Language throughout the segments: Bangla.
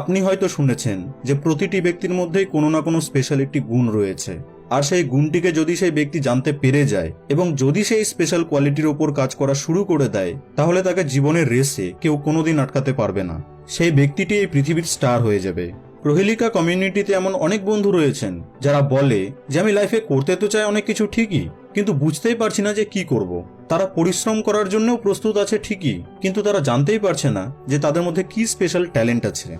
আপনি হয়তো শুনেছেন যে প্রতিটি ব্যক্তির মধ্যেই কোনো না কোনো স্পেশাল একটি গুণ রয়েছে। আর সেই গুণটিকে যদি সেই ব্যক্তি জানতে পেরে যায় এবং যদি সেই স্পেশাল কোয়ালিটির ওপর কাজ করা শুরু করে দেয়, তাহলে তাকে জীবনের রেসে কেউ কোনোদিন আটকাতে পারবে না। সেই ব্যক্তিটি এই পৃথিবীর স্টার হয়ে যাবে। প্রহেলিকা কমিউনিটিতে এমন অনেক বন্ধু রয়েছেন যারা বলে যে, আমি লাইফে করতে তো চাই অনেক কিছু ঠিকই, কিন্তু বুঝতেই পারছি না যে কি করব। তারা পরিশ্রম করার জন্যও প্রস্তুত আছে ঠিকই, কিন্তু তারা জানতেই পারছে না যে তাদের মধ্যে কি স্পেশাল ট্যালেন্ট আছে।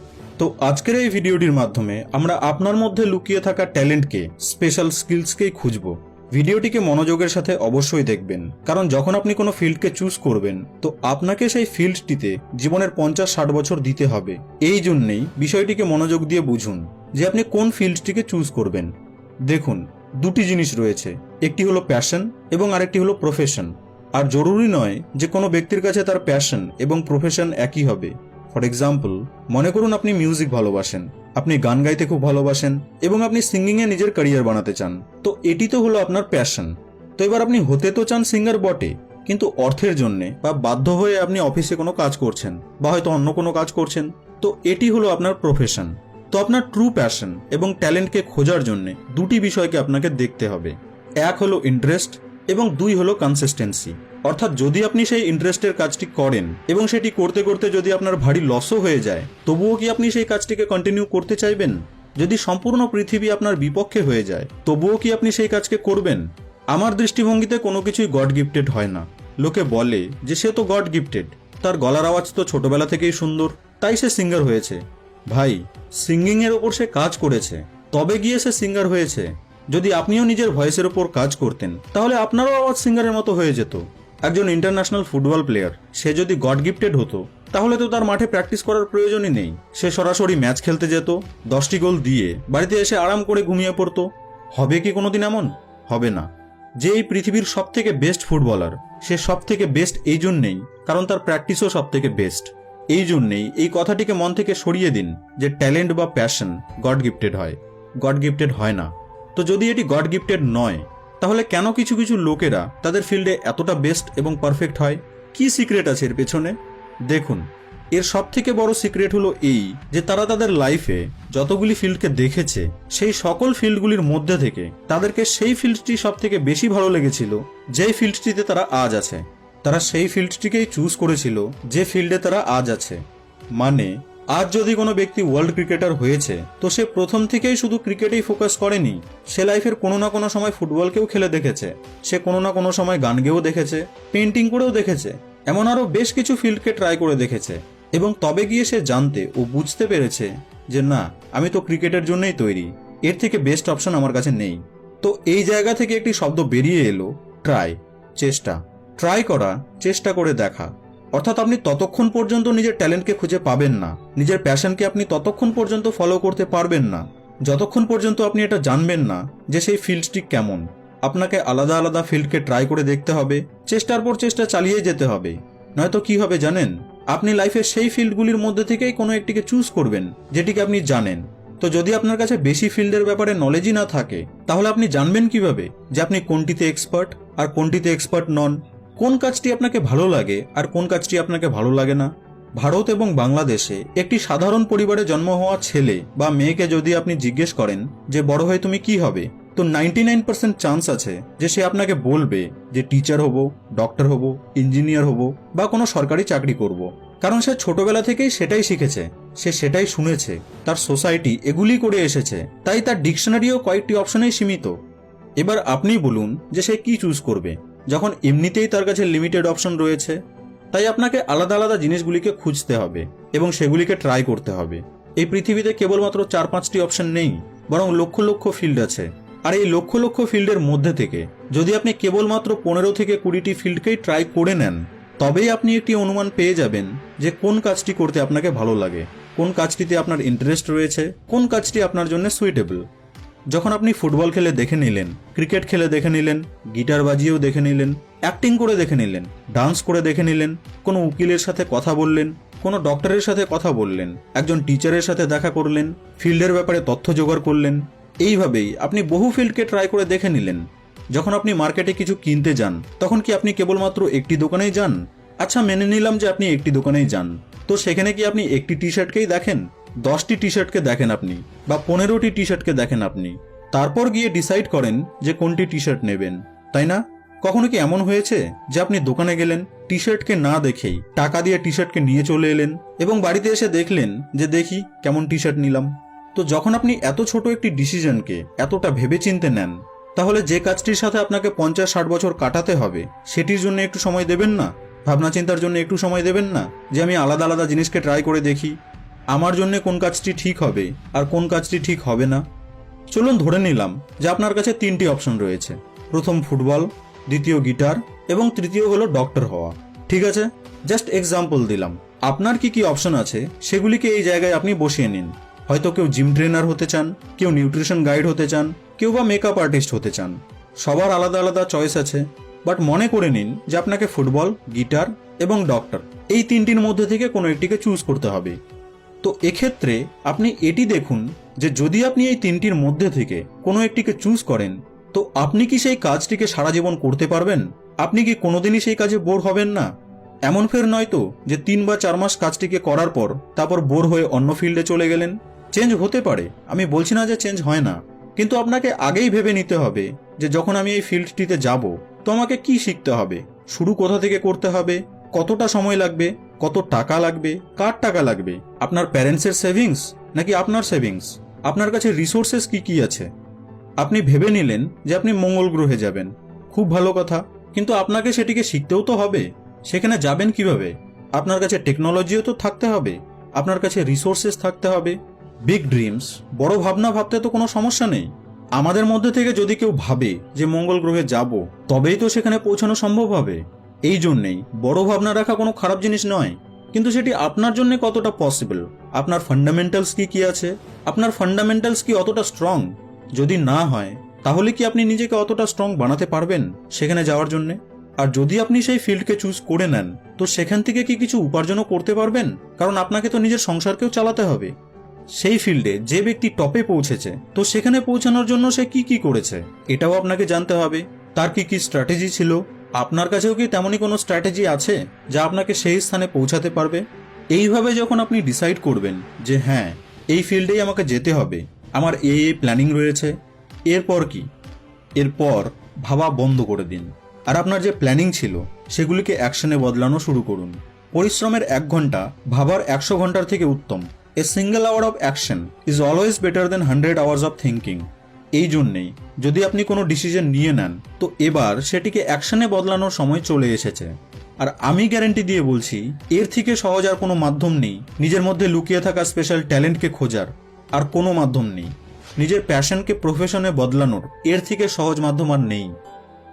তো আজকের এই ভিডিওটির মাধ্যমে আমরা আপনার মধ্যে লুকিয়ে থাকা ট্যালেন্টকে স্পেশাল স্কিলসকেই খুঁজব। ভিডিওটিকে মনোযোগের সাথে অবশ্যই দেখবেন, কারণ যখন আপনি কোনো ফিল্ডকে চুজ করবেন, তো আপনাকে সেই ফিল্ডটিতে জীবনের পঞ্চাশ ষাট বছর দিতে হবে। এই জন্যেই বিষয়টিকে মনোযোগ দিয়ে বুঝুন যে আপনি কোন ফিল্ডটিকে চুজ করবেন। দেখুন, দুটি জিনিস রয়েছে, একটি হলো প্যাশন এবং আরেকটি হলো প্রফেশন আর জরুরি নয় যে কোনো ব্যক্তির কাছে তার প্যাশন এবং প্রফেশন একই হবে। ফর এক্সাম্পল মনে করুন আপনি মিউজিক ভালোবাসেন, আপনি গান গাইতে খুব ভালোবাসেন, এবং আপনি সিঙ্গিংয়ে নিজের ক্যারিয়ার বানাতে চান। তো এটি তো হলো আপনার প্যাশন তো এবার আপনি হতে তো চান সিঙ্গার বটে, কিন্তু অর্থের জন্যে বা বাধ্য হয়ে আপনি অফিসে কোনো কাজ করছেন, বা হয়তো অন্য কোনো কাজ করছেন, তো এটি হলো আপনার প্রফেশন তো আপনার ট্রু প্যাশন এবং ট্যালেন্টকে খোঁজার জন্য দুটি বিষয়কে আপনাকে দেখতে হবে। এক হলো ইন্টারেস্ট এবং দুই হলো কনসিস্টেন্সি অর্থাৎ যদি আপনি সেই ইন্টারেস্টের কাজটি করেন এবং সেটি করতে করতে যদি আপনার ভারী লসও হয়ে যায়, তবুও কি আপনি সেই কাজটিকে কন্টিনিউ করতে চাইবেন? যদি সম্পূর্ণ পৃথিবী আপনার বিপক্ষে হয়ে যায়, তবুও কি আপনি সেই কাজকে করবেন? আমার দৃষ্টিভঙ্গিতে কোনো কিছুই গড গিফটেড হয় না। লোকে বলে যে সে তো গড গিফটেড তার গলার আওয়াজ তো ছোটবেলা থেকেই সুন্দর, তাই সে সিঙ্গার হয়েছে। ভাই সিঙ্গিং এর ওপর সে কাজ করেছে। তবে গিয়ে সে সিঙ্গার হয়েছে। যদি আপনিও নিজের ভয়েসের ওপর কাজ করতেন, তাহলে আপনারও আওয়াজ সিঙ্গারের মতো হয়ে যেত। একজন ইন্টারন্যাশনাল ফুটবল প্লেয়ার সে যদি গড গিফটেড হতো, তাহলে তো তার মাঠে প্র্যাকটিস করার প্রয়োজনই নেই। সে সরাসরি ম্যাচ খেলতে যেত, দশটি গোল দিয়ে, বাড়িতে এসে আরাম করে ঘুমিয়ে পড়তো। হবে কি কোনোদিন এমন? হবে না। যে এই পৃথিবীর সব থেকে বেস্ট ফুটবলার সে সব থেকে বেস্ট এই জন্যেই, কারণ তার প্র্যাকটিসও সব থেকে বেস্ট এই জন্যেই এই কথাটিকে মন থেকে সরিয়ে দিন যে ট্যালেন্ট বা প্যাশন গড গিফটেড হয়। গড গিফটেড হয় না। তো যদি এটি গড গিফটেড নয় তাহলে কেন কিছু কিছু লোকেরা তাদের ফিল্ডে এতটা বেস্ট এবং পারফেক্ট হয়? কি সিক্রেট আছে এর পেছনে? দেখুন, এর সব থেকে বড় সিক্রেট হলো এই যে তারা তাদের লাইফে যতগুলি ফিল্ডকে দেখেছে, সেই সকল ফিল্ডগুলির মধ্যে থেকে তাদেরকে সেই ফিল্ডটি সব থেকে বেশি ভালো লেগেছিল, যেই ফিল্ডটিতে তারা আজ আছে। তারা সেই ফিল্ডটিকেই চুজ করেছিল, যে ফিল্ডে তারা আজ আছে। মানে আজ যদি কোনো ব্যক্তি ওয়ার্ল্ড ক্রিকেটার হয়েছে, তো সে প্রথম থেকেই শুধু ক্রিকেটেই ফোকাস করেনি, সে লাইফের কোনো না কোনো সময় ফুটবলকেও খেলে দেখেছে, সে কোনো না কোনো সময় গান গেয়েও দেখেছে পেন্টিং করেও দেখেছে, এমন আরও বেশ কিছু ফিল্ডকে ট্রাই করে দেখেছে, এবং তবে গিয়ে সে জানতে ও বুঝতে পেরেছে যে না, আমি তো ক্রিকেটের জন্যই তৈরি, এর থেকে বেস্ট অপশন আমার কাছে নেই। তো এই জায়গা থেকে একটি শব্দ বেরিয়ে এলো ট্রাই চেষ্টা ট্রাই করা, চেষ্টা করে দেখা। অর্থাৎ আপনি ততক্ষণ পর্যন্ত নিজের ট্যালেন্টকে খুঁজে পাবেন না। নিজের প্যাশনকে আপনি ততক্ষণ পর্যন্ত ফলো করতে পারবেন না। যতক্ষণ পর্যন্ত আপনি এটা জানবেন না যে সেই ফিল্ডটি কেমন। আপনাকে আলাদা আলাদা ফিল্ডকে ট্রাই করে দেখতে হবে, চেষ্টার পর চেষ্টা চালিয়ে যেতে হবে। নয়তো কি হবে জানেন? আপনি লাইফে সেই ফিল্ডগুলির মধ্যে থেকেই কোনো একটিকে চুজ করবেন, যেটিকে আপনি জানেন। তো যদি আপনার কাছে বেশি ফিল্ডের ব্যাপারে নলেজই না থাকে, তাহলে আপনি জানবেন কীভাবে যে আপনি কোনটিতে এক্সপার্ট আর কোনটিতে এক্সপার্ট নন? কোন কাজটি আপনাকে ভালো লাগে আর কোন কাজটি আপনাকে ভালো লাগে না? ভারত এবং বাংলাদেশে একটি সাধারণ পরিবারে জন্ম হওয়া ছেলে বা মেয়েকে যদি আপনি জিজ্ঞেস করেন যে, বড় হয়ে তুমি কি হবে? তো নাইনটি নাইন পার্সেন্ট চান্স আছে যে সে আপনাকে বলবে যে, টিচার হব, ডক্টর হব, ইঞ্জিনিয়ার হব বা কোনো সরকারি চাকরি করব। কারণ সে ছোটবেলা থেকেই সেটাই শিখেছে, সে সেটাই শুনেছে, তার সোসাইটি এগুলি করে এসেছে, তাই তার ডিকশনারিও কয়েকটি অপশনেই সীমিত। এবার আপনি বলুন যে সে কি চুজ করবে। যখন এমনিতেই তার কাছে লিমিটেড অপশন রয়েছে, তাই আপনাকে আলাদা আলাদা জিনিসগুলিকে খুঁজতে হবে এবং সেগুলিকে ট্রাই করতে হবে। এই পৃথিবীতে কেবলমাত্র চার পাঁচটি অপশন নেই, বরং লক্ষ লক্ষ ফিল্ড আছে। আর এই লক্ষ লক্ষ ফিল্ডের মধ্যে থেকে, যদি আপনি কেবলমাত্র পনেরো থেকে কুড়িটি ফিল্ডকেই ট্রাই করে নেন, তবেই আপনি একটি অনুমান পেয়ে যাবেন যে কোন কাজটি করতে আপনাকে ভালো লাগে, কোন কাজটিতে আপনার ইন্টারেস্ট রয়েছে, কোন কাজটি আপনার জন্য সুইটেবল যখন আপনি ফুটবল খেলে দেখে নিলেন, ক্রিকেট খেলে দেখে নিলেন, গিটার বাজিয়েও দেখে নিলেন, অ্যাক্টিং করে দেখে নিলেন, ডান্স করে দেখে নিলেন, কোনো উকিলের সাথে কথা বললেন, কোনো ডক্টরের সাথে কথা বললেন, একজন টিচারের সাথে দেখা করলেন, ফিল্ডের ব্যাপারে তথ্য জোগাড় করলেন, এইভাবেই আপনি বহু ফিল্ডকে ট্রাই করে দেখে নিলেন। যখন আপনি মার্কেটে কিছু কিনতে যান, তখন কি আপনি কেবলমাত্র একটি দোকানেই যান? আচ্ছা মেনে নিলাম যে আপনি একটি দোকানেই যান। তো সেখানে কি আপনি একটি টি শার্টকেই দেখেন? দশটি টি শার্টকে দেখেন আপনি বা পনেরোটি টি শার্টকে দেখেন আপনি। তারপর গিয়ে ডিসাইড করেন যে কোনটি টি শার্ট নেবেন। তাই না? কখনো কি এমন হয়েছে যে আপনি দোকানে গেলেন টি শার্টকে না দেখেই টাকা দিয়ে টি শার্টকে নিয়ে চলে এলেন এবং বাড়িতে এসে দেখলেন যে দেখি কেমন টি শার্ট নিলাম? তো যখন আপনি এত ছোট একটি ডিসিশনকে এতটা ভেবে চিনতে নেন, তাহলে যে কাজটির সাথে আপনাকে পঞ্চাশ ষাট বছর কাটাতে হবে, সেটির জন্য একটু সময় দেবেন না? ভাবনা চিন্তার জন্য একটু সময় দেবেন না? যে আমি আলাদা আলাদা জিনিসকে ট্রাই করে দেখি আমার জন্য কোন কাজটি ঠিক হবে আর কোন কাজটি ঠিক হবে না? চলুন ধরে নিলাম যে আপনার কাছে তিনটি অপশন রয়েছে। প্রথম ফুটবল, দ্বিতীয় গিটার এবং তৃতীয় হলো ডক্টর হওয়া। ঠিক আছে? জাস্ট এক্সাম্পল দিলাম। আপনার কি কি অপশন আছে সেগুলিকে এই জায়গায় আপনি বসিয়ে নিন। হয়তো কেউ জিম ট্রেনার হতে চান, কেউ নিউট্রিশন গাইড হতে চান, কেউ বা মেকআপ আর্টিস্ট হতে চান। সবার আলাদা আলাদা চয়েস আছে। বাট মনে করে নিন যে আপনাকে ফুটবল, গিটার এবং ডক্টর এই তিনটির মধ্যে থেকে কোনো একটিকে চুজ করতে হবে। তো এক্ষেত্রে আপনি এটি দেখুন যে যদি আপনি এই তিনটির মধ্যে থেকে কোনো একটিকে চুজ করেন, তো আপনি কি সেই কাজটিকে সারা জীবন করতে পারবেন? আপনি কি কোনোদিনই সেই কাজে বোর হবেন না? এমন ফের নয় তো যে তিন বা চার মাস কাজটিকে করার পর তারপর বোর হয়ে অন্য ফিল্ডে চলে গেলেন? চেঞ্জ হতে পারে, আমি বলছি না যে চেঞ্জ হয় না, কিন্তু আপনাকে আগেই ভেবে নিতে হবে যে যখন আমি এই ফিল্ডটিতে যাব, তো আমাকে কি শিখতে হবে? শুরু কোথা থেকে করতে হবে? কতটা সময় লাগবে? কত টাকা লাগবে? কার টাকা লাগবে? আপনার প্যারেন্টসের সেভিংস নাকি আপনার সেভিংস আপনার কাছে রিসোর্সেস কি কি আছে? আপনি ভেবে নিলেন যে আপনি মঙ্গল গ্রহে যাবেন। খুব ভালো কথা। কিন্তু আপনাকে সেটিকে শিখতেও তো হবে। সেখানে যাবেন কীভাবে? আপনার কাছে টেকনোলজিও তো থাকতে হবে। আপনার কাছে রিসোর্সেস থাকতে হবে। বিগ ড্রিমস বড় ভাবনা ভাবতে তো কোনো সমস্যা নেই। আমাদের মধ্যে থেকে যদি কেউ ভাবে যে মঙ্গল গ্রহে যাব, তবেই তো সেখানে পৌঁছানো সম্ভব হবে। এই জন্যেই বড় ভাবনা রাখা কোনো খারাপ জিনিস নয়। কিন্তু সেটি আপনার জন্য কতটা পসিবল আপনার ফান্ডামেন্টালস কি কি আছে? আপনার ফান্ডামেন্টালস কি অতটা স্ট্রং যদি না হয়, তাহলে কি আপনি নিজেকে অতটা স্ট্রং বানাতে পারবেন সেখানে যাওয়ার জন্য? আর যদি আপনি সেই ফিল্ডকে চুজ করে নেন, তো সেখান থেকে কি কিছু উপার্জনও করতে পারবেন? কারণ আপনাকে তো নিজের সংসারকেও চালাতে হবে। সেই ফিল্ডে যে ব্যক্তি টপে পৌঁছেছে, তো সেখানে পৌঁছানোর জন্য সে কি কি করেছে, এটাও আপনাকে জানতে হবে। তার কি কি স্ট্র্যাটেজি ছিল? আপনার কাছেও কি তেমনই কোনো স্ট্র্যাটেজি আছে যা আপনাকে সেই স্থানে পৌঁছাতে পারবে? এইভাবে যখন আপনি ডিসাইড করবেন যে হ্যাঁ এই ফিল্ডেই আমাকে যেতে হবে, আমার এই এই প্ল্যানিং রয়েছে, এরপর কি? এরপর ভাবা বন্ধ করে দিন। আর আপনার যে প্ল্যানিং ছিল, সেগুলিকে অ্যাকশনে বদলানো শুরু করুন। পরিশ্রমের এক ঘণ্টা ভাবার একশো ঘণ্টার থেকে উত্তম। A single hour of action is always better than hundred hours of thinking এই জন্যেই যদি আপনি কোনো ডিসিশন নিয়ে নেন, তো এবার সেটিকে অ্যাকশনে বদলানোর সময় চলে এসেছে। আর আমি গ্যারেন্টি দিয়ে বলছি, এর থেকে সহজ আর কোনো মাধ্যম নেই। নিজের মধ্যে লুকিয়ে থাকা স্পেশাল ট্যালেন্টকে খোঁজার। আর কোনো মাধ্যম নেই। নিজের প্যাশনকে প্রফেশনে বদলানোর। এর থেকে সহজ মাধ্যম আর নেই।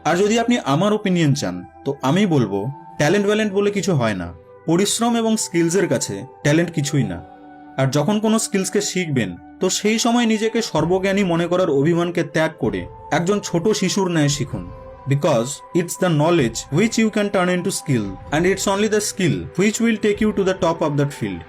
আর যদি আপনি আমার ওপিনিয়ন চান, তো আমি বলব ট্যালেন্ট ভ্যালেন্ট বলে কিছু হয় না। পরিশ্রম এবং স্কিলসের কাছে ট্যালেন্ট কিছুই না। আর যখন কোনো স্কিলসকে শিখবেন তো সেই সময় নিজেকে সর্বজ্ঞানী মনে করার অভিমানকে ত্যাগ করে একজন ছোট শিশুর ন্যায় শিখুন। Because it's the knowledge which you can turn into skill and it's only the skill which will take you to the top of that field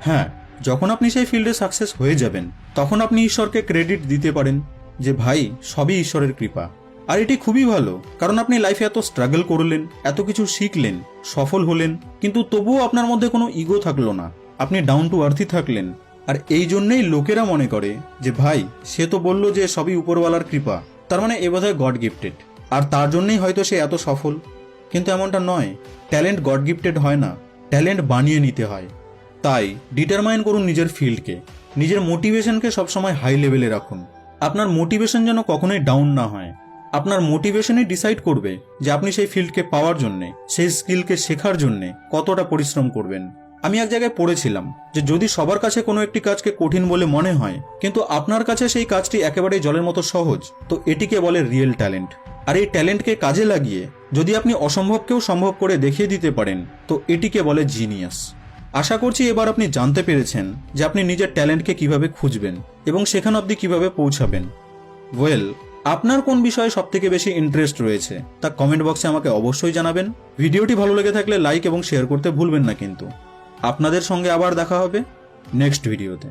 হ্যাঁ যখন আপনি সেই ফিল্ডে সাকসেস হয়ে যাবেন, তখন আপনি ঈশ্বরকে ক্রেডিট দিতে পারেন যে, ভাই, সবই ঈশ্বরের কৃপা। আর এটি খুবই ভালো, কারণ আপনি লাইফে এত স্ট্রাগল করলেন, এত কিছু শিখলেন, সফল হলেন, কিন্তু তবুও আপনার মধ্যে কোনো ইগো থাকল না। আপনি ডাউন টু আর্থই থাকলেন আর এই জন্যেই লোকেরা মনে করে যে, ভাই, সে তো বলল যে সবই উপরওয়ালার কৃপা। তার মানে এ বোধহয় গড গিফটেড আর তার জন্যই হয়তো সে এত সফল। কিন্তু এমনটা নয়। ট্যালেন্ট গড গিফটেড হয় না। ট্যালেন্ট বানিয়ে নিতে হয়। তাই ডিটারমাইন করুন নিজের ফিল্ডকে। নিজের মোটিভেশনকে সবসময় হাই লেভেলে রাখুন। আপনার মোটিভেশন যেন কখনোই ডাউন না হয়। আপনার মোটিভেশনই ডিসাইড করবে যে আপনি সেই ফিল্ডকে পাওয়ার জন্যে, সেই স্কিলকে শেখার জন্যে কতটা পরিশ্রম করবেন। আমি এক জায়গায় পড়েছিলাম যে যদি সবার কাছে কোনো একটি কাজকে কঠিন বলে মনে হয়, কিন্তু আপনার কাছে সেই কাজটি একেবারেই জলের মতো সহজ, তো এটিকে বলে রিয়েল ট্যালেন্ট। আর এই ট্যালেন্টকে কাজে লাগিয়ে যদি আপনি অসম্ভবকেও সম্ভব করে দেখিয়ে দিতে পারেন, তো এটিকে বলে জিনিয়াস। আশা করছি এবার আপনি জানতে পেরেছেন যে আপনি নিজের ট্যালেন্টকে কীভাবে খুঁজবেন এবং সেখান অবধি কীভাবে পৌঁছাবেন। ওয়েল, আপনার কোন বিষয়ে সব থেকে বেশি ইন্টারেস্ট রয়েছে, তা কমেন্ট বক্সে আমাকে অবশ্যই জানাবেন। ভিডিওটি ভালো লেগে থাকলে লাইক এবং শেয়ার করতে ভুলবেন না কিন্তু। আপনাদের সঙ্গে আবার দেখা হবে নেক্সট ভিডিওতে।